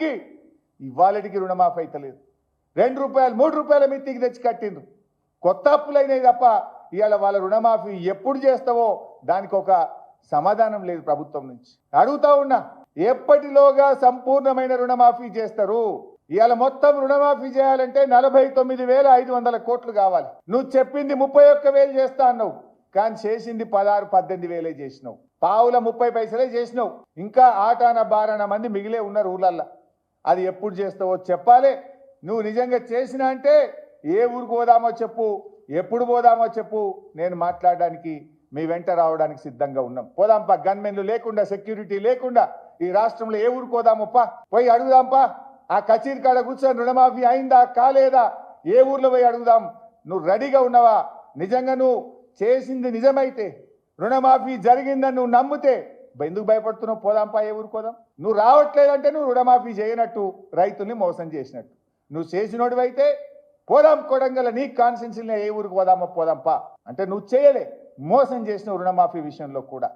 దానికి ఇవాళకి రుణమాఫీ అవుతలేదు రెండు రూపాయలు మూడు రూపాయల మిత్తికి తెచ్చి కట్టిండ్రు. కొత్త అప్పులైనవి తప్ప ఇవాళ వాళ్ళ రుణమాఫీ ఎప్పుడు చేస్తావో దానికి ఒక సమాధానం లేదు ప్రభుత్వం నుంచి. అడుగుతా ఉన్నా ఎప్పటిలోగా సంపూర్ణమైన రుణమాఫీ చేస్తారు? ఇవాళ మొత్తం రుణమాఫీ చేయాలంటే నలభై తొమ్మిది వేల ఐదు వందల కోట్లు కావాలి. నువ్వు చెప్పింది ముప్పై ఒక్క వేలు చేస్తా అన్నావు కానీ చేసింది పదహారు పద్దెనిమిది వేలే చేసినావు. పావుల ముప్పై పైసలే చేసినావు. ఇంకా ఆటాన బారాన మంది మిగిలే ఉన్నారు ఊళ్ళల్లో అది ఎప్పుడు చేస్తావో చెప్పాలి. నువ్వు నిజంగా చేసిన అంటే ఏ ఊరికి పోదామో చెప్పు ఎప్పుడు పోదామో చెప్పు. నేను మాట్లాడడానికి మీ వెంట రావడానికి సిద్ధంగా ఉన్నాం. పోదాంపా గన్మెన్లు లేకుండా సెక్యూరిటీ లేకుండా ఈ రాష్ట్రంలో ఏ ఊరికి పోదామప్పా పోయి అడుగుదాంపా ఆ కచేరి కాడ కూర్చొని రుణమాఫీ అయిందా కాలేదా? ఏ ఊర్లో పోయి అడుగుదాం? నువ్వు రెడీగా ఉన్నావా? నిజంగా నువ్వు చేసింది నిజమైతే రుణమాఫీ జరిగిందని నువ్వు నమ్మితే ఎందుకు భయపడుతున్నావు? పోదాంపా ఏ ఊరుకోదాం పోదాం? నువ్వు రావట్లేదంటే నువ్వు రుణమాఫీ చేయనట్టు రైతుల్ని మోసం చేసినట్టు. నువ్వు చేసినోడివైతే పోదాం కొడంగల నీ కాన్సెన్సీలో ఏ ఊరికి పోదామో పోదాంపా అంటే నువ్వు చేయలే. మోసం చేసిన రుణమాఫీ విషయంలో కూడా.